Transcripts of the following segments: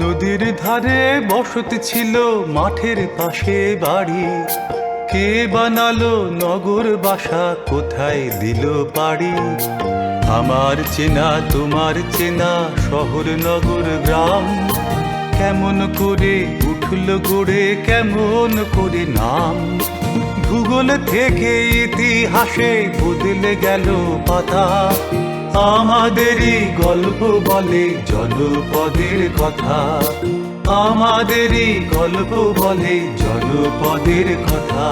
নদীর ধারে বসতি ছিল মাঠের পাশে বাড়ি। কে বানালো নগর বাসা, কোথায় দিল পাড়ি আমার চেনা, তোমার চেনা শহর, নগর, গ্রাম। কেমন করে উঠল গড়ে, কেমন করে নাম? ভূগোল থেকে ইতিহাসে বদলে গেল পাতা। আমাদেরই গল্প বলে জনপদের কথা। আমাদেরই গল্প বলে জনপদের কথা।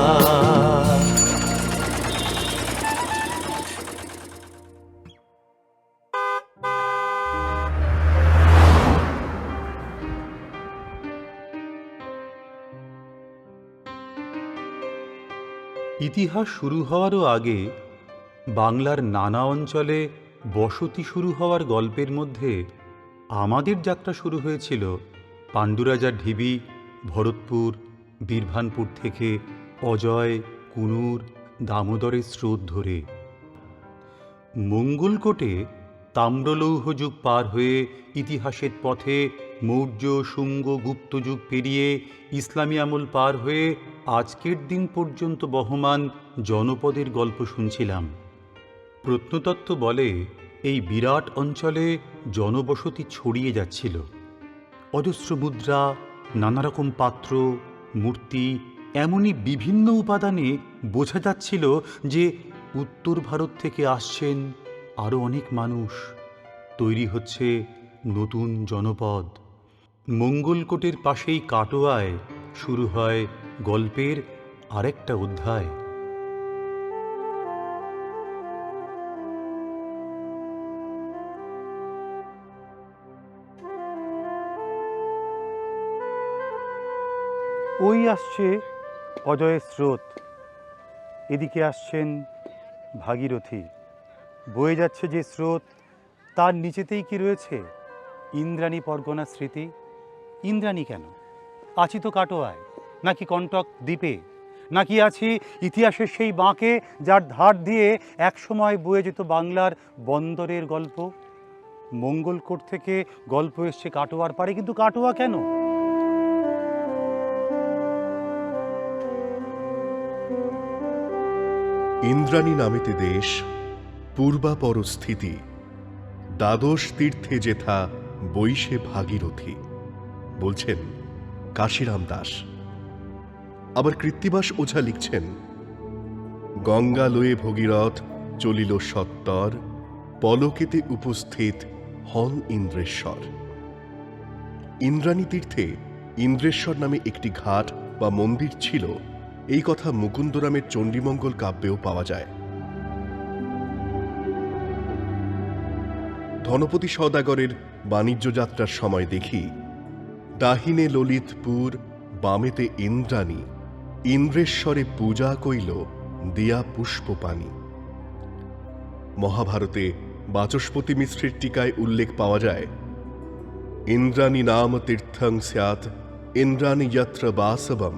ইতিহাস শুরু হওয়ারও আগে বাংলার নানা অঞ্চলে বসতি শুরু হওয়ার গল্পের মধ্যে আমাদের যাত্রা শুরু হয়েছিল পাণ্ডুরাজার ঢিবি, ভরতপুর, বীরভানপুর থেকে অজয়, কুনুর, দামোদরের স্রোত ধরে। মঙ্গলকোটে তাম্রলৌহ যুগ পার হয়ে ইতিহাসের পথে মৌর্য, শুঙ্গ, গুপ্ত যুগ পেরিয়ে ইসলামী আমল পার হয়ে আজকের দিন পর্যন্ত বহমান জনপদের গল্প শুনছিলাম। প্রত্নতত্ত্ব বলে এই বিরাট অঞ্চলে জনবসতি ছড়িয়ে যাচ্ছিল। অজস্র মুদ্রা নানা রকম পাত্র, মূর্তি, এমনই বিভিন্ন উপাদানে বোঝা যাচ্ছিল যে উত্তর ভারত থেকে আসছেন আরও অনেক মানুষ। তৈরি হচ্ছে নতুন জনপদ। মঙ্গলকোটের পাশেই কাটোয়ায় শুরু হয় গল্পের আরেকটা অধ্যায়। ওই আসছে অজয়ের স্রোত। এদিকে আসছেন ভাগীরথী। বয়ে যাচ্ছে যে স্রোত, তার নিচেতেই কি রয়েছে? ইন্দ্রাণী পরগনা স্মৃতি? ইন্দ্রাণী কেন? আছি তো কাটোয়ায়? নাকি কন্টক দ্বীপে? নাকি আছি ইতিহাসের সেই বাঁকে যার ধার দিয়ে একসময় বয়ে যেত বাংলার বন্দরের গল্প? মঙ্গলকোট থেকে গল্প এসছে কাটোয়ার পারে, কিন্তু কাটোয়া কেন? ইন্দ্রাণী নামেতে দেশ, পূর্বাপর স্থিতি, দ্বাদশ তীর্থে যেথা বৈশে ভাগীরথী। বলছেন কাশিরাম দাস। আবার কৃত্তিবাস ওঝা লিখছেন, গঙ্গা লয়ে ভগীরথ চলিল সত্তর, পলকেতে উপস্থিত হন ইন্দ্রেশ্বর। ইন্দ্রাণী তীর্থে ইন্দ্রেশ্বর নামে একটি ঘাট বা মন্দির ছিল এই কথা মুকুন্দরামের চণ্ডীমঙ্গল কাব্যেও পাওয়া যায়। ধনপতি সদাগরের বাণিজ্য যাত্রার সময় দেখি। দাহিনে ললিতপুর, বামেতে ইন্দ্রাণী, ইন্দ্রেশ্বরে পূজা কইল, দিয়া পুষ্পপানি মহাভারতে বাচস্পতি মিশ্রের টিকায় উল্লেখ পাওয়া যায়, ইন্দ্রাণী নাম তীর্থং স্যাৎ, ইন্দ্রাণী যত্র বাসবম।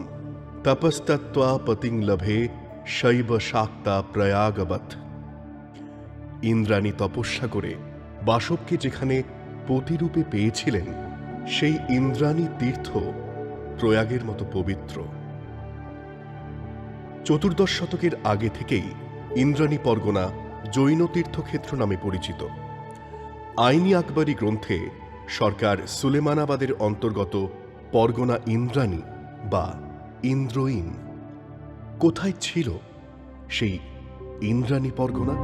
পতিং লভে শৈব শাক্তা প্রয়াগবৎ ইন্দ্রাণী তপস্যা করে বাসবকে যেখানে পতিরূপে পেয়েছিলেন, সেই ইন্দ্রাণী তীর্থ প্রয়াগের মতো পবিত্র। চতুর্দশ শতকের আগে থেকেই ইন্দ্রাণী পরগনা জৈন তীর্থক্ষেত্র নামে পরিচিত। আইনি আকবরী গ্রন্থে সরকার সুলেমানাবাদের অন্তর্গত পরগনা ইন্দ্রাণী বা ইন্দ্রইন। কোথায় ছিল সেই ইন্দ্রাণী পরগনা?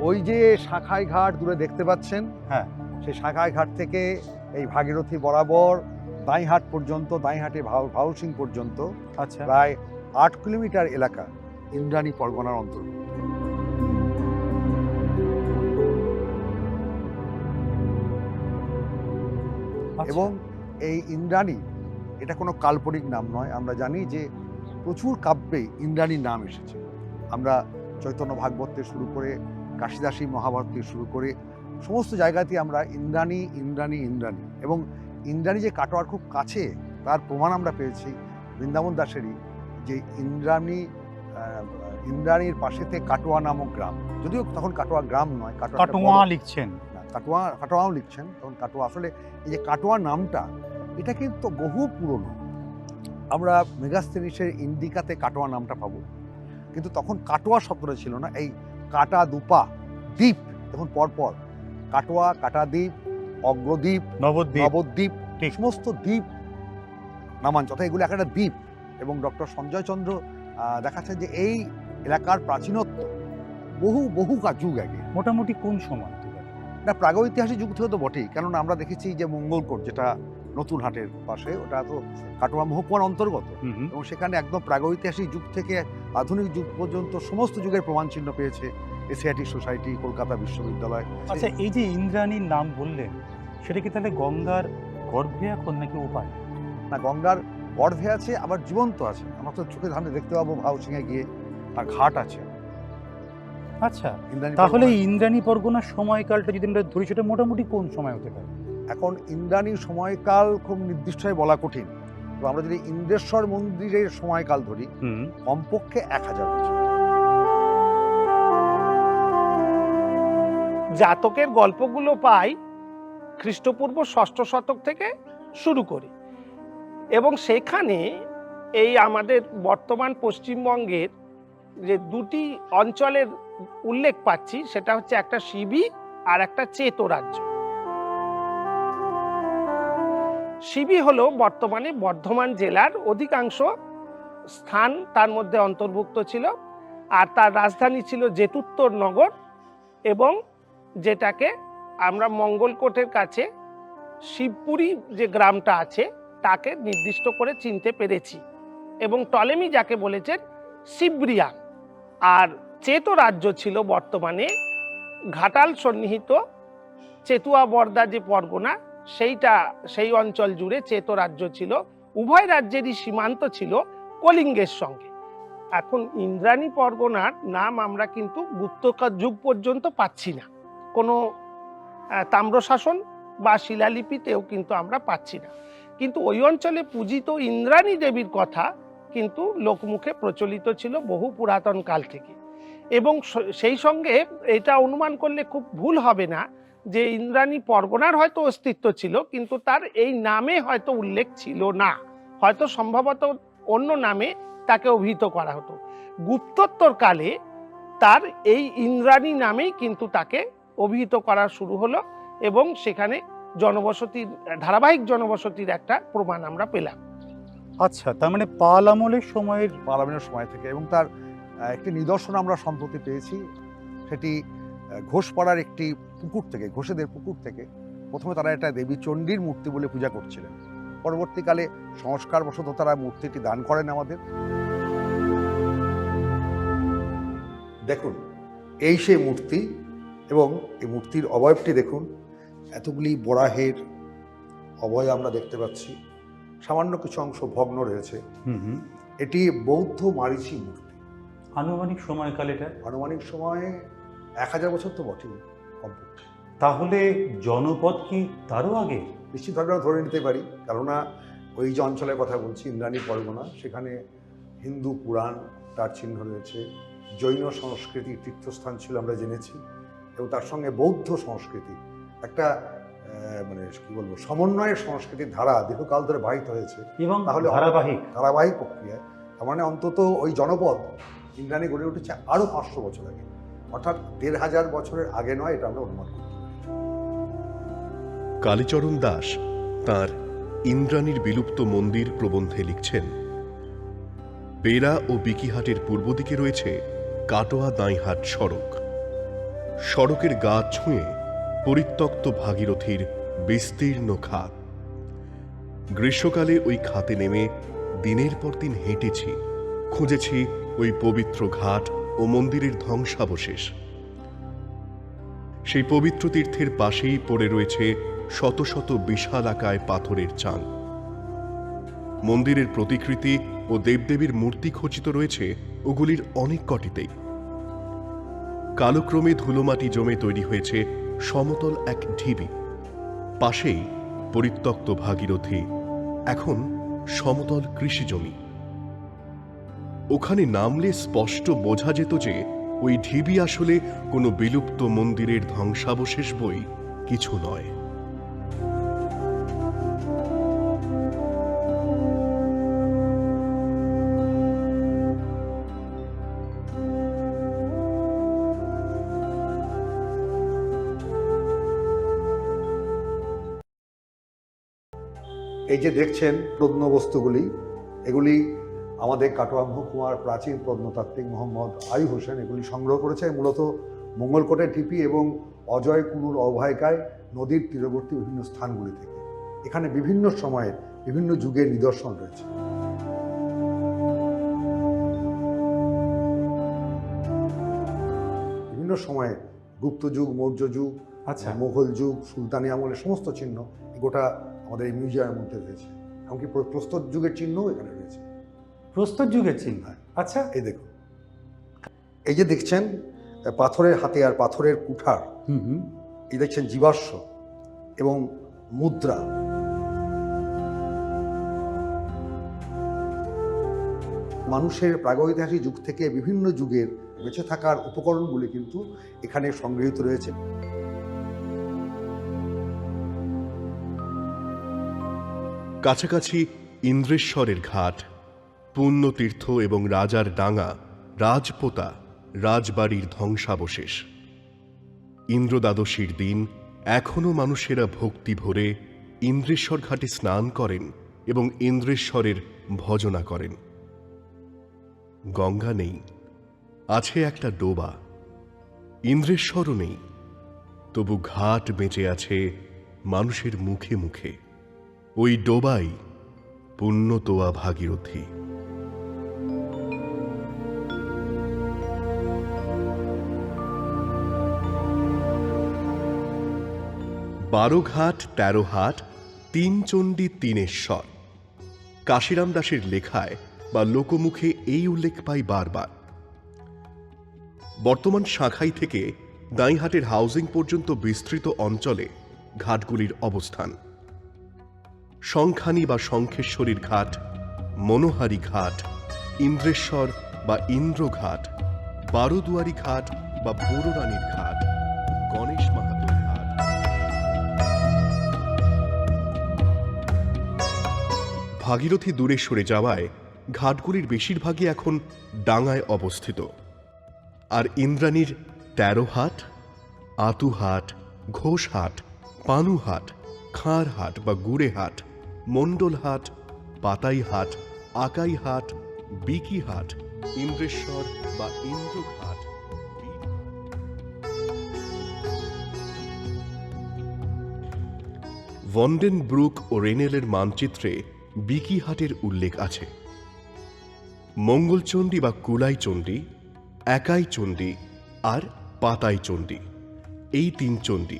ওই যে শাখাই ঘাট দূরে দেখতে পাচ্ছেন? হ্যাঁ। সেই শাখাই ঘাট থেকে এই ভাগীরথী বরাবর দাইহাট পর্যন্ত দাইহাটে ভাউসিং পর্যন্ত আচ্ছা। প্রায় আট কিলোমিটার এলাকা ইন্দ্রাণী পরগনার অন্তর্গত। এবং এই ইন্দ্রাণী এটা কোনো কাল্পনিক নাম নয় আমরা জানি যে প্রচুর কাব্যে ইন্দ্রাণীর নাম এসেছে। আমরা চৈতন্য ভাগবত থেকে শুরু করে কাশিদাসী মহাভারত থেকে শুরু করে সমস্ত জায়গাতেই আমরা ইন্দ্রাণী ইন্দ্রাণী ইন্দ্রাণী এবং ইন্দ্রাণী যে কাটোয়ার খুব কাছে তার প্রমাণ আমরা পেয়েছি বৃন্দাবন দাসেরই যে ইন্দ্রাণী ইন্দ্রাণীর পাশেতে কাটোয়া নামক গ্রাম যদিও তখন কাটোয়া গ্রাম নয় কাটোয়া লিখছেন। কাটোয়া কাটোয়াও লিখছেন। তখন কাটোয়া আসলে এই যে কাটোয়া নামটা এটা কিন্তু বহু পুরনো। আমরা মেগাস্তেনিসের ইন্ডিকাতে কাটোয়া নামটা পাবো। কিন্তু তখন কাটোয়া শব্দটা ছিল না। এই কাটা দুপা দ্বীপ দেখুন পরপর। কাটোয়া কাটাদ্বীপ অগ্রদ্বীপ নবদ্বীপ। নবদ্বীপ। সমস্ত দ্বীপ নামাঞ্চল এগুলো একটা দ্বীপ। এবং ডক্টর সঞ্জয় চন্দ্র দেখাচ্ছেন যে এই এলাকার প্রাচীনত্ব বহু বহু যুগ আগে। মোটামুটি কোন সময়? না প্রাগৈতিহাসিক যুগ থেকে তো বটেই। কেননা আমরা দেখেছি যে মঙ্গলকোট যেটা নতুন হাটের পাশে ওটা তো কাটোয়া মহকুমার অন্তর্গত। এবং সেখানে একদম প্রাগৈতিহাসিক যুগ থেকে আধুনিক যুগ পর্যন্ত সমস্ত যুগের প্রমাণ চিহ্ন পেয়েছে এশিয়াটিক সোসাইটি কলকাতা বিশ্ববিদ্যালয়। আচ্ছা এই যে ইন্দ্রাণীর নাম বললেন সেটা কি তাহলে গঙ্গার গর্ভে এখন নাকি উপায়? না গঙ্গার গর্ভে আছে আবার জীবন্ত আছে। আমরা তো চোখে ধানে দেখতে পাবো ভাউসিংয়ে গিয়ে আর ঘাট আছে। আচ্ছা ইন্দ্রাণী তাহলে। ইন্দ্রাণী পরগনার সময়কালটা যদি আমরা ধরি সেটা মোটামুটি কোন সময় হতে পারে? এখন ইন্দ্রাণীর সময়কাল খুব নির্দিষ্টভাবে বলা কঠিন। তো আমরা যদি ইন্দ্রেশ্বর মন্দিরের সময়কাল ধরি হুম। কমপক্ষে এক হাজার বছর। জাতকের গল্পগুলো পাই খ্রিস্টপূর্ব ষষ্ঠ শতক থেকে শুরু করি। এবং সেখানে এই আমাদের বর্তমান পশ্চিমবঙ্গের যে দুটি অঞ্চলের উল্লেখ পাচ্ছি, সেটা হচ্ছে একটা শিবি আর একটা চেতো রাজ্য। শিবি হলো বর্তমানে বর্ধমান জেলার অধিকাংশ স্থান তার মধ্যে অন্তর্ভুক্ত ছিল আর তার রাজধানী ছিল জেতুত্তর নগর এবং যেটাকে আমরা মঙ্গলকোটের কাছে শিবপুরি যে গ্রামটা আছে, তাকে নির্দিষ্ট করে চিনতে পেরেছি এবং টলেমি যাকে বলেছেন সিব্রিয়ান আর চেতো রাজ্য ছিল বর্তমানে। ঘাটাল সন্নিহিত চেতুয়া বর্দা যে পরগনা, সেইটা, সেই অঞ্চল জুড়ে চেতো রাজ্য ছিল। উভয় রাজ্যেরই সীমান্ত ছিল কলিঙ্গের সঙ্গে। এখন ইন্দ্রাণী পরগনার নাম আমরা কিন্তু গুপ্তকার যুগ পর্যন্ত পাচ্ছি না। কোনো তাম্রশাসন বা শিলালিপিতেও কিন্তু আমরা পাচ্ছি না। কিন্তু ওই অঞ্চলে পূজিত ইন্দ্রাণী দেবীর কথা কিন্তু লোকমুখে প্রচলিত ছিল বহু পুরাতন কাল থেকে। এবং সেই সঙ্গে এটা অনুমান করলে খুব ভুল হবে না যে ইন্দ্রাণী পরগনার হয়তো অস্তিত্ব ছিল, কিন্তু তার এই নামে হয়তো উল্লেখ ছিল না। হয়তো সম্ভবত অন্য নামে তাকে অভিহিত করা হতো। গুপ্তোত্তর কালে তার এই ইন্দ্রাণী নামেই কিন্তু তাকে অভিহিত করা শুরু হলো এবং সেখানে জনবসতির, ধারাবাহিক জনবসতির একটা প্রমাণ আমরা পেলাম। আচ্ছা তার মানে পাল আমলের সময়ের পাল আমলের সময় থেকে এবং তার একটি নিদর্শন আমরা সম্প্রতি পেয়েছি। সেটি ঘোষপাড়ার একটি পুকুর থেকে ঘোষেদের পুকুর থেকে প্রথমে তারা এটা দেবী চণ্ডীর মূর্তি বলে পূজা করছিলেন। পরবর্তীকালে সংস্কারবশত তারা মূর্তিটি দান করেন আমাদের। দেখুন এই সেই মূর্তি এবং এই মূর্তির অবয়বটি দেখুন। এতগুলি বরাহের অবয় আমরা দেখতে পাচ্ছি। সামান্য কিছু অংশ ভগ্ন রয়েছে। এটি বৌদ্ধ মারিচি মূর্তি। আনুমানিক সময়কাল এটা? আনুমানিক সময়ে এক হাজার বছর তো বটেই কমপক্ষে। তাহলে জনপদ কি তারও আগে? নিশ্চিতভাবে আমরা ধরে নিতে পারি কেননা ওই যে অঞ্চলের কথা বলছি ইন্দ্রাণী পরগনা সেখানে হিন্দু পুরাণ তার চিহ্ন রয়েছে জৈন সংস্কৃতির তীর্থস্থান ছিল আমরা জেনেছি এবং তার সঙ্গে বৌদ্ধ সংস্কৃতি একটা মানে কি বলব সমন্বয়ের সংস্কৃতির ধারা দীর্ঘকাল ধরে বাহিত হয়েছে। এবং তাহলে ধারাবাহিক। ধারাবাহিক প্রক্রিয়ায় তার মানে অন্তত ওই জনপদ ইন্দ্রাণী গড়ে উঠেছে আরও পাঁচশো বছর আগে। অর্থাৎ দেড় হাজার বছরের আগে নয়, এটা আমরা অনুমান করতে কালীচরণ দাস তার ইন্দ্রাণীর বিলুপ্ত মন্দির প্রবন্ধে লিখছেন, বেড়া ও বিকিহাটের পূর্ব দিকে রয়েছে কাটোয়া দাঁইহাট সড়ক। সড়কের গা ছুঁয়ে পরিত্যক্ত ভাগীরথীর বিস্তীর্ণ খাত। গ্রীষ্মকালে ওই খাতে নেমে দিনের পর দিন হেঁটেছি, খুঁজেছি ওই পবিত্র ঘাট ও মন্দিরের ধ্বংসাবশেষ। সেই পবিত্র তীর্থের পাশেই পড়ে রয়েছে শত শত বিশালাকায় পাথরের চাং। মন্দিরের প্রতিকৃতি ও দেবদেবীর মূর্তি খচিত রয়েছে ওগুলির অনেক কটিতেই। কালক্রমে ধুলোমাটি জমে তৈরি হয়েছে সমতল এক ঢিবি। পাশেই পরিত্যক্ত ভাগীরথী, এখন সমতল কৃষি জমি ওখানে নামলে স্পষ্ট বোঝা যেত যে ওই ঢিবি আসলে কোনো বিলুপ্ত মন্দিরের ধ্বংসাবশেষ বই কিছু নয়। এই যে দেখছেন প্রত্নবস্তুগুলি, এগুলি আমাদের কাটোয়া মহকুমার প্রাচীন প্রত্নতাত্ত্বিক মোহাম্মদ আয়ু হোসেন এগুলি সংগ্রহ করেছে। মূলত মঙ্গলকোটের টিপি এবং অজয় কুনুর অভয়কায় নদীর তীরবর্তী বিভিন্ন স্থানগুলি থেকে। এখানে বিভিন্ন সময়ে বিভিন্ন যুগের নিদর্শন রয়েছে। বিভিন্ন সময়ে গুপ্ত যুগ মৌর্য যুগ আচ্ছা। মোগল যুগ সুলতানি আমলের সমস্ত চিহ্ন গোটা আমাদের এই মিউজিয়ামের মধ্যে রয়েছে। এমনকি প্রস্তর যুগের চিহ্নও এখানে রয়েছে। প্রস্তর যুগের চিহ্ন আচ্ছা এই দেখুন। এই যে দেখছেন পাথরের হাতে আর পাথরের কুঠার হুম হুম। এই দেখছেন জীবাশ্ম এবং মুদ্রা। মানুষের প্রাগৈতিহাসিক যুগ থেকে বিভিন্ন যুগের বেঁচে থাকার উপকরণগুলি কিন্তু এখানে সংগৃহীত রয়েছে। কাছাকাছি ইন্দ্রেশ্বরের ঘাট পুণ্যতীর্থ এবং রাজার ডাঙা, রাজপোতা, রাজবাড়ির ধ্বংসাবশেষ। ইন্দ্রদ্বাদশীর দিন এখনও মানুষেরা ভক্তি ভরে ইন্দ্রেশ্বর ঘাটে স্নান করেন এবং ইন্দ্রেশ্বরের ভজনা করেন। গঙ্গা নেই, আছে একটা ডোবা, ইন্দ্রেশ্বরও নেই, তবু ঘাট বেঁচে আছে মানুষের মুখে মুখে। ওই ডোবাই পুণ্যতোয়া ভাগীরথী। বারো ঘাট তেরো হাট তিন চণ্ডী তিনেশ্বর। কাশিরাম দাসের লেখায় বা লোকমুখে এই উল্লেখ পাই বারবার। বর্তমান শাখাই থেকে দাঁইহাটের হাউজিং পর্যন্ত বিস্তৃত অঞ্চলে ঘাটগুলির অবস্থান। শঙ্খানি বা শঙ্খেশ্বরীর ঘাট, মনোহারি ঘাট, ইন্দ্রেশ্বর বা ইন্দ্রঘাট, বারোদুয়ারি ঘাট বা বোররানীর ঘাট। ভাগীরথী দূরে সরে যাওয়ায় ঘাটগুলির বেশিরভাগই এখন ডাঙায় অবস্থিত। আর ইন্দ্রাণীর তেরো হাট আতুহাট ঘোষহাট পানুহাট খাঁড়হাট বা গুড়েহাট মণ্ডলহাট পাতাইহাট আকাইহাট বিকিহাট ইন্দ্রেশ্বর বা ইন্দ্রঘাট ভন্ডেনব্রুক ও রেনেলের মানচিত্রে বিকিহাটের উল্লেখ আছে। মঙ্গলচণ্ডী বা কুলাইচণ্ডী, একাই চণ্ডী আর পাতাই চণ্ডী, এই তিন চণ্ডী।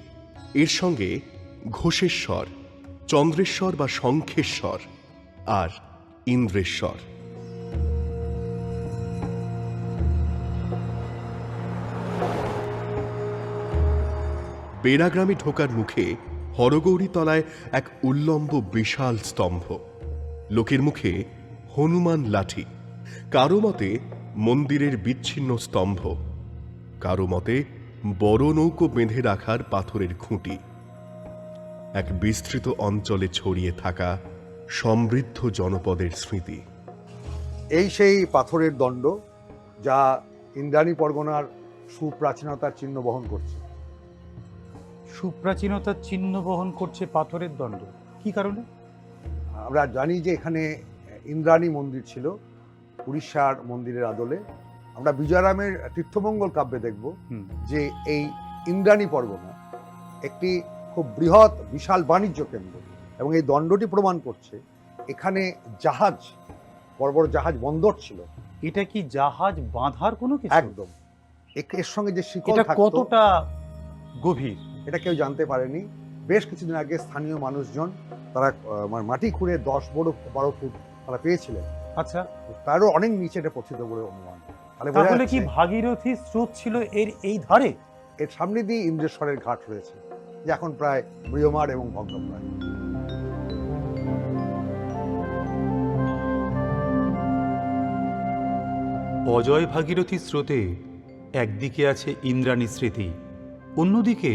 এর সঙ্গে ঘোষেশ্বর, চন্দ্রেশ্বর বা শঙ্খেশ্বর আর ইন্দ্রেশ্বর। বেড়াগ্রামে ঢোকার মুখে হরগৌরী তলায় এক উল্লম্ব বিশাল স্তম্ভ। লোকের মুখে হনুমান লাঠি। কারও মতে মন্দিরের বিচ্ছিন্ন স্তম্ভ। কারও মতে বড় নৌকো বেঁধে রাখার পাথরের খুঁটি। এক বিস্তৃত অঞ্চলে ছড়িয়ে থাকা সমৃদ্ধ জনপদের স্মৃতি। এই সেই পাথরের দণ্ড যা ইন্দ্রাণী পরগনার সুপ্রাচীনতার চিহ্ন বহন করছে। সুপ্রাচীনতার চিহ্ন বহন করছে পাথরের দণ্ড। কি কারণে? আমরা জানি যে এখানে ইন্দ্রাণী মন্দির ছিল উড়িষ্যার মন্দিরের আদলে। আমরা বিজয়রামের তীর্থমঙ্গল কাব্যে দেখব যে এই ইন্দ্রাণী পরগনা একটি খুব বৃহৎ বিশাল বাণিজ্য কেন্দ্র এবং এই দণ্ডটি প্রমাণ করছে এখানে জাহাজ বড় বড় জাহাজ বন্দর ছিল। এটা কি জাহাজ বাঁধার কোনো কিছু? একদম। এর সঙ্গে যে থাকতো কতটা গভীর? এটা কেউ জানতে পারেনি। বেশ কিছুদিন আগে স্থানীয় মানুষজন তারা মানে মাটি খুঁড়ে দশ বড় বারো ফুট তারা পেয়েছিলেন। আচ্ছা। তারও অনেক নিচে এটা পতিত বলে অনুমান। তাহলে কি ভাগীরথী স্রোত ছিল এর এই ধারে? এর সামনে দিয়ে ইন্দ্রেশ্বরের ঘাট রয়েছে যে এখন প্রায় মৃয়মার এবং ভগ্নপ্রায়। অজয় ভাগীরথী স্রোতে একদিকে আছে ইন্দ্রাণী স্মৃতি অন্যদিকে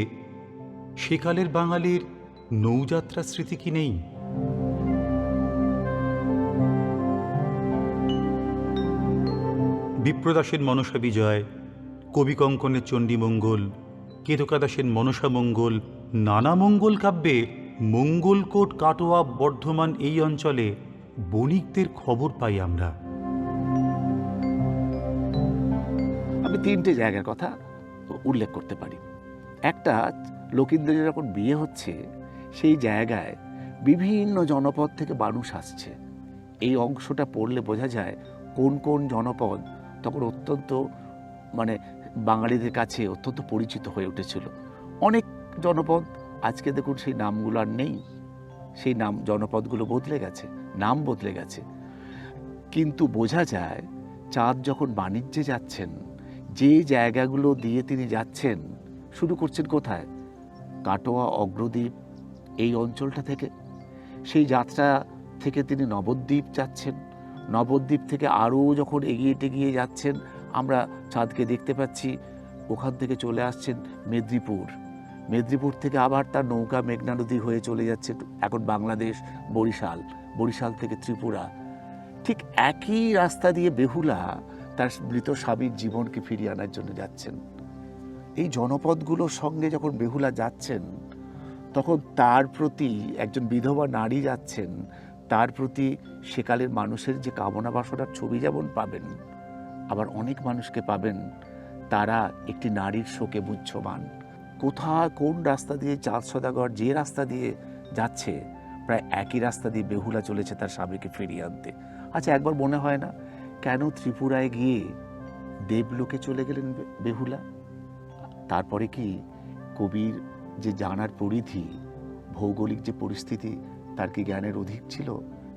সেকালের বাঙালির নৌযাত্রা স্মৃতি কি নেই? বিপ্রদাসের মনসা বিজয়, কবি কঙ্কনের চণ্ডীমঙ্গল কেতকাদাসের মনসা মঙ্গল, নানা মঙ্গল কাব্যে মঙ্গলকোট কাটোয়া বর্ধমান এই অঞ্চলে বণিকদের খবর পাই আমরা। আমি তিনটে জায়গার কথা উল্লেখ করতে পারি। একটা লোকিন্দ্রের যখন বিয়ে হচ্ছে, সেই জায়গায় বিভিন্ন জনপদ থেকে মানুষ আসছে। এই অংশটা পড়লে বোঝা যায় কোন কোন জনপদ তখন অত্যন্ত মানে বাঙালিদের কাছে অত্যন্ত পরিচিত হয়ে উঠেছিল। অনেক জনপদ, আজকে দেখুন সেই নামগুলো আর নেই। সেই নাম, জনপদগুলো বদলে গেছে, নাম বদলে গেছে। কিন্তু বোঝা যায়, চাঁদ যখন বাণিজ্যে যাচ্ছেন, যে জায়গাগুলো দিয়ে তিনি যাচ্ছেন, শুরু করছেন কোথায়? কাটোয়া, অগ্রদ্বীপ এই অঞ্চলটা থেকে। সেই যাত্রা থেকে তিনি নবদ্বীপ যাচ্ছেন। নবদ্বীপ থেকে আরও যখন এগিয়ে টেগিয়ে যাচ্ছেন, আমরা চাঁদকে দেখতে পাচ্ছি। ওখান থেকে চলে আসছেন মেদিনীপুর। মেদিনীপুর থেকে আবার তার নৌকা মেঘনা নদী হয়ে চলে যাচ্ছে। এখন বাংলাদেশ, বরিশাল বরিশাল থেকে ত্রিপুরা। ঠিক একই রাস্তা দিয়ে বেহুলা তার মৃত স্বামীর জীবনকে ফিরিয়ে আনার জন্য যাচ্ছেন। এই জনপদগুলোর সঙ্গে যখন বেহুলা যাচ্ছেন, তখন তার প্রতি একজন বিধবা নারী যাচ্ছেন, তার প্রতি সেকালের মানুষের যে কামনা বাসনার ছবি যেমন পাবেন, আবার অনেক মানুষকে পাবেন, তারা একটি নারীর শোকে মুহ্যমান। কোথায় কোন রাস্তা দিয়ে চাঁদ সদাগর যে রাস্তা দিয়ে যাচ্ছে, প্রায় একই রাস্তা দিয়ে বেহুলা চলেছে তার স্বামীকে ফিরিয়ে আনতে। আচ্ছা একবার মনে হয় না, কেন ত্রিপুরায় গিয়ে দেবলোকে চলে গেলেন বেহুলা? তারপরে কি কবির যে জানার পরিধি, ভৌগোলিক যে পরিস্থিতি, তার কি জ্ঞানের অধিক ছিল?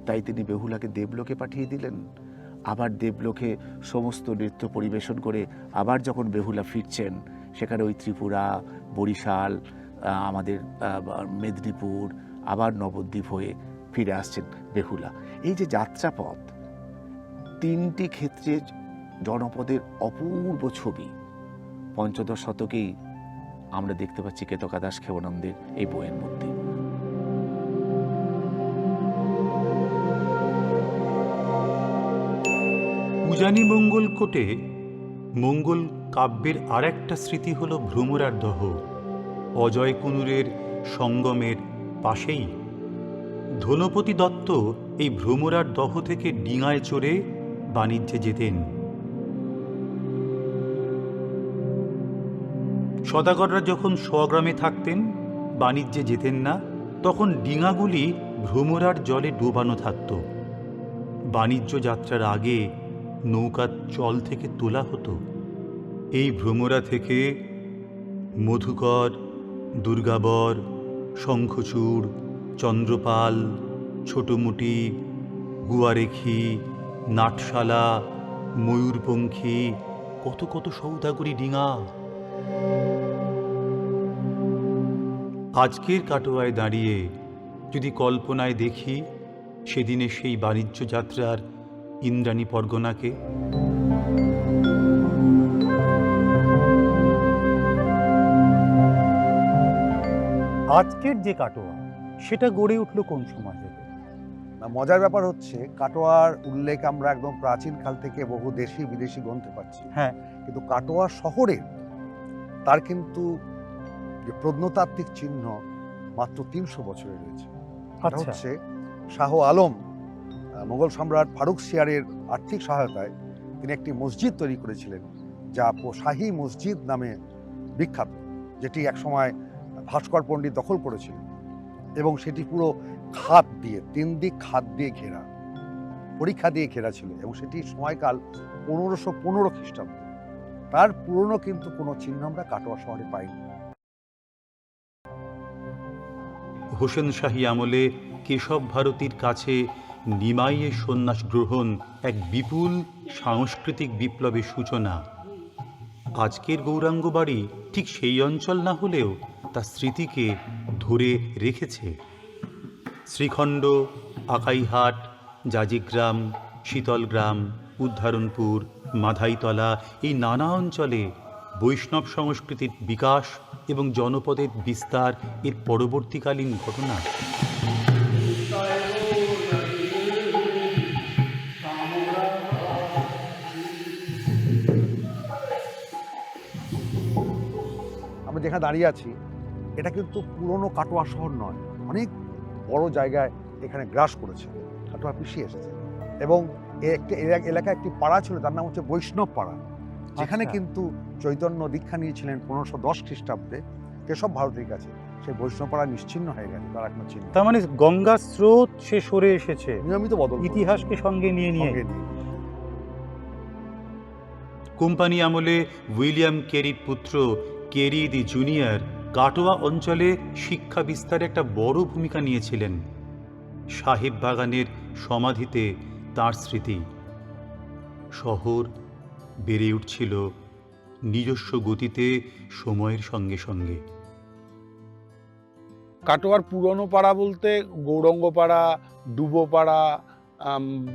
তাই তিনি বেহুলাকে দেবলোকে পাঠিয়ে দিলেন। আবার দেবলোকে সমস্ত নৃত্য পরিবেশন করে আবার যখন বেহুলা ফিরছেন, সেখানে ওই ত্রিপুরা, বরিশাল আমাদের মেদিনীপুর, আবার নবদ্বীপ হয়ে ফিরে আসছেন বেহুলা। এই যে যাত্রাপথ, তিনটি ক্ষেত্রে জনপদের অপূর্ব ছবি পঞ্চদশ শতকেই আমরা দেখতে পাচ্ছি কেতকা দাস খেবনন্দের এই বইয়ের মধ্যে। উজানি মঙ্গল কোটে মঙ্গল কাব্যের আর একটা স্মৃতি হল ভ্রমরার দহ অজয় কুনুরের সঙ্গমের পাশেই। ধনপতি দত্ত এই ভ্রমরার দহ থেকে ডিঙায় চড়ে বাণিজ্যে যেতেন। সদাগররা যখন স্বগ্রামে থাকতেন, বাণিজ্যে যেতেন না, তখন ডিঙাগুলি ভ্রমরার জলে ডোবানো থাকত। বাণিজ্য যাত্রার আগে নৌকার জল থেকে তোলা হতো। এই ভ্রমরা থেকে মধুকর, দুর্গাবর, শঙ্খচূড়, চন্দ্রপাল, ছোটমুটি, গুয়ারেখি, নাটশালা, ময়ূরপঙ্খী, কত কত সৌদাগরি ডিঙা। আজকের কাটোয়ায় দাঁড়িয়ে যদি কল্পনায় দেখি সেদিনে সেই বাণিজ্য যাত্রার ইন্দ্রাণী পরগনাকে। আজকের যে কাটোয়া সেটা গড়ে উঠল কোন সময় থেকে? না, মজার ব্যাপার হচ্ছে কাটোয়ার উল্লেখ আমরা একদম প্রাচীন কাল থেকে বহু দেশি বিদেশি গ্রন্থে পাচ্ছি। হ্যাঁ। কিন্তু কাটোয়া শহরের তার কিন্তু যে প্রত্নতাত্ত্বিক চিহ্ন মাত্র তিনশো বছরে রয়েছে। এটা আচ্ছা। হচ্ছে শাহ আলম মোগল সম্রাট ফারুক সিয়ারের আর্থিক সহায়তায় তিনি একটি মসজিদ তৈরি করেছিলেন যা শাহী মসজিদ নামে বিখ্যাত যেটি একসময় ভাস্কর পণ্ডিত দখল করেছিলেন এবং সেটি পুরো খাত দিয়ে তিন দিক খাত দিয়ে ঘেরা পরীক্ষা দিয়ে ঘেরা ছিল এবং সেটি সময়কাল পনেরোশো পনেরো খ্রিস্টাব্দ। তার পুরনো কিন্তু কোনো চিহ্ন আমরা কাটোয়া শহরে পাইনি। হোসেন শাহী আমলে কেশব ভারতীর কাছে নিমাইয়ে সন্ন্যাস গ্রহণ এক বিপুল সাংস্কৃতিক বিপ্লবের সূচনা। আজকের গৌরাঙ্গ বাড়ি ঠিক সেই অঞ্চল না হলেও তার স্মৃতিকে ধরে রেখেছে। শ্রীখণ্ড, আকাইহাট, জাজিগ্রাম, শীতলগ্রাম, উদ্ধারণপুর, মাধাইতলা এই নানা অঞ্চলে বৈষ্ণব সংস্কৃতির বিকাশ এবং জনপদের বিস্তার এর পরবর্তীকালীন ঘটনা। আমরা যেখানে দাঁড়িয়ে আছি, এটা কিন্তু পুরনো কাটোয়া শহর নয়, অনেক বড় জায়গায় এখানে গ্রাস করেছে, কাটোয়া পিছিয়ে এসেছে। এবং এ একটি এলা- এলাকায় একটি পাড়া ছিল তার নাম হচ্ছে বৈষ্ণব পাড়া। যেখানে আচ্ছা। কিন্তু চৈতন্য দীক্ষা নিয়েছিলেন পনেরোশো দশ খ্রিস্টাব্দে কেশব ভারতীর কাছে। সেই বৈষ্ণব পাড়া নিশ্চিহ্ন হয়ে গেছে তার এখন চিহ্ন। তার মানে গঙ্গার স্রোত সে সরে এসেছে। নিয়মিত বদল ইতিহাসকে সঙ্গে নিয়ে নিয়ে। নিয়ে। কোম্পানি আমলে উইলিয়াম কেরির পুত্র কেরি দি জুনিয়র কাটোয়া অঞ্চলে শিক্ষা বিস্তারে একটা বড় ভূমিকা নিয়েছিলেন। সাহেব বাগানের সমাধিতে তার স্মৃতি। শহর বেড়ে উঠছিল নিজস্ব গতিতে সময়ের সঙ্গে সঙ্গে। কাটোয়ার পুরনো পাড়া বলতে গৌরঙ্গ পাড়া ডুবো পাড়া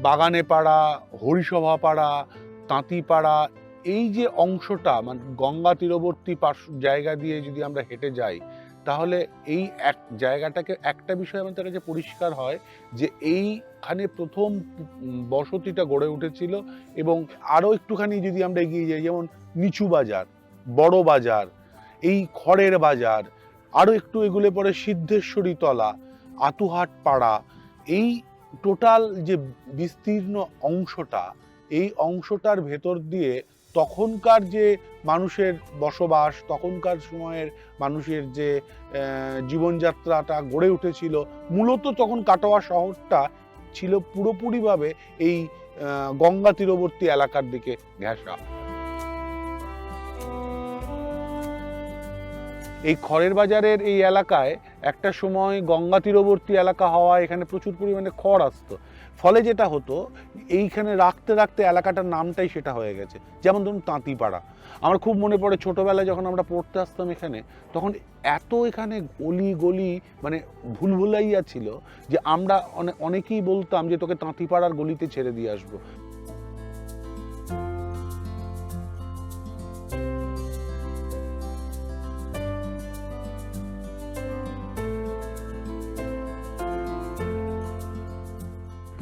বাগানে পাড়া হরিসভা পাড়া তাঁতি পাড়া এই যে অংশটা মানে গঙ্গা তীরবর্তী পাশ জায়গা দিয়ে যদি আমরা হেঁটে যাই তাহলে এই এক জায়গাটাকে একটা বিষয় আমাদের কাছে পরিষ্কার হয় যে এইখানে প্রথম বসতিটা গড়ে উঠেছিল এবং আরও একটুখানি যদি আমরা এগিয়ে যাই, যেমন নিচু বাজার, বড় বাজার, এই খড়ের বাজার, আরও একটু এগুলো পরে সিদ্ধেশ্বরী তলা, আতুহাট পাড়া, এই টোটাল যে বিস্তীর্ণ অংশটা, এই অংশটার ভেতর দিয়ে তখনকার যে মানুষের বসবাস, তখনকার সময়ের মানুষের যে জীবনযাত্রাটা গড়ে উঠেছিল, মূলত তখন কাটোয়া শহরটা ছিল পুরোপুরিভাবে এই গঙ্গা তীরবর্তী এলাকার দিকে ঘেঁষা। এই খড়ের বাজারের এই এলাকায় একটা সময় গঙ্গা তীরবর্তী এলাকা হওয়ায় এখানে প্রচুর পরিমাণে খড় আসতো। ফলে যেটা হতো, এইখানে রাখতে রাখতে এলাকাটার নামটাই সেটা হয়ে গেছে। যেমন ধরুন তাঁতিপাড়া। আমার খুব মনে পড়ে ছোটোবেলায় যখন আমরা পড়তে আসতাম এখানে, তখন এত এখানে গলি গলি মানে ভুলভুলাইয়া ছিল যে আমরা অনে- অনেকেই বলতাম যে, তোকে তাঁতিপাড়ার গলিতে ছেড়ে দিয়ে আসব।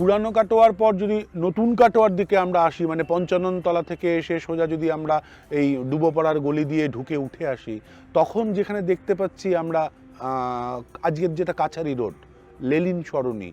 পুরানো কাটোয়ার পর যদি নতুন কাটোয়ার দিকে আমরা আসি মানে পঞ্চাননতলা থেকে এসে সোজা যদি আমরা এই ডুবোপাড়ার গলি দিয়ে ঢুকে উঠে আসি, তখন যেখানে দেখতে পাচ্ছি আমরা আজকের যেটা কাছারি রোড, লেলিন সরণি।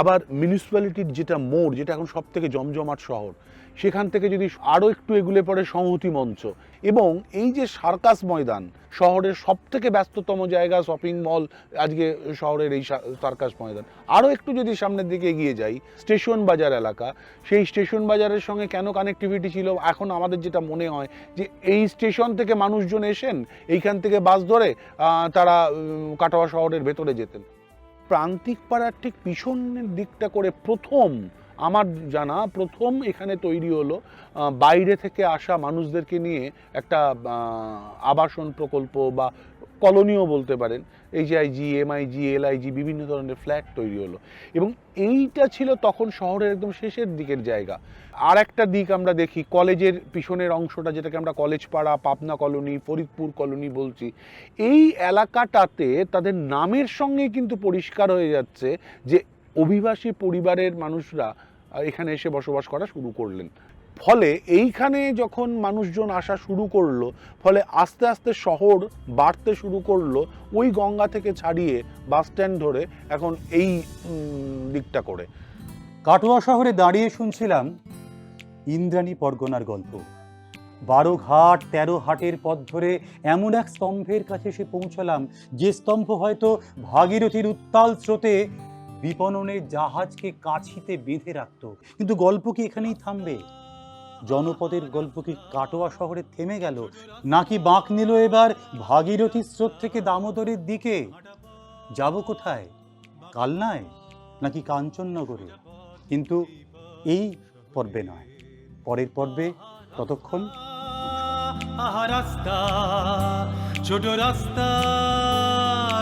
আবার মিউনিসিপ্যালিটির যেটা মোড়, যেটা এখন সব থেকে জমজমাট শহর সেখান থেকে যদি আরও একটু এগুলে পড়ে সংহতি মঞ্চ। এবং এই যে সার্কাস ময়দান, শহরের সব থেকে ব্যস্ততম জায়গা, শপিং মল, আজকে শহরের এই সার্কাস ময়দান। আরও একটু যদি সামনের দিকে এগিয়ে যাই, স্টেশন বাজার এলাকা, সেই স্টেশন বাজারের সঙ্গে কেন কানেক্টিভিটি ছিল? এখন আমাদের যেটা মনে হয় যে এই স্টেশন থেকে মানুষজন এসেন, এইখান থেকে বাস ধরে তারা কাটোয়া শহরের ভেতরে যেতেন। প্রান্তিক পাড়ার ঠিক পিছনের দিকটা করে প্রথম আমার জানা প্রথম এখানে তৈরি হলো বাইরে থেকে আসা মানুষদেরকে নিয়ে একটা আবাসন প্রকল্প বা কলোনিও বলতে পারেন। এইচআইজি এমআইজি এলআইজি বিভিন্ন ধরনের ফ্ল্যাট তৈরি হলো। এবং এইটা ছিল তখন শহরের একদম শেষের দিকের জায়গা। আর একটা দিক আমরা দেখি, কলেজের পিছনের অংশটা যেটাকে আমরা কলেজ পাড়া, পাবনা কলোনি, ফরিদপুর কলোনি বলছি, এই এলাকাটাতে তাদের নামের সঙ্গে কিন্তু পরিষ্কার হয়ে যাচ্ছে যে অভিবাসী পরিবারের মানুষরা এখানে এসে বসবাস করা শুরু করলেন। ফলে এইখানে যখন মানুষজন আসা শুরু করল, ফলে আস্তে আস্তে শহর বাড়তে শুরু করল, ওই গঙ্গা থেকে ছাড়িয়ে বাস স্ট্যান্ড ধরে এখন এই দিকটা করে। কাটোয়া শহরে দাঁড়িয়ে শুনছিলাম ইন্দ্রাণী পরগনার গল্প। বারো ঘাট তেরো হাটের পথ ধরে এমন এক স্তম্ভের কাছে এসে পৌঁছলাম, যে স্তম্ভ হয়তো ভাগীরথীর উত্তাল স্রোতে বিপণনের জাহাজকে কাছিতে বেঁধে রাখত। কিন্তু গল্প কি এখানেই থামবে? জনপদের গল্প কি কাটোয়া শহরে থেমে গেল? নাকি বাঁক নিল এবার ভাগীরথী স্রোত থেকে দামোদরের দিকে? যাব কোথায়? কালনায়? নাকি কাঞ্চননগরে? কিন্তু এই পর্বে নয়। পরের পর্বে ততক্ষণ। রাস্তা, ছোট রাস্তা,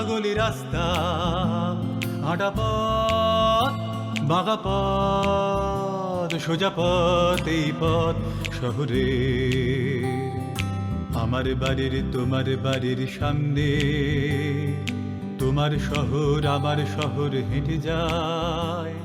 গলি রাস্তা। হাঁটা পথ বাঁকা এই পথ শহরে। আমার বাড়ির, তোমার বাড়ির সামনে, তোমার শহর, আমার শহর হেঁটে যায়।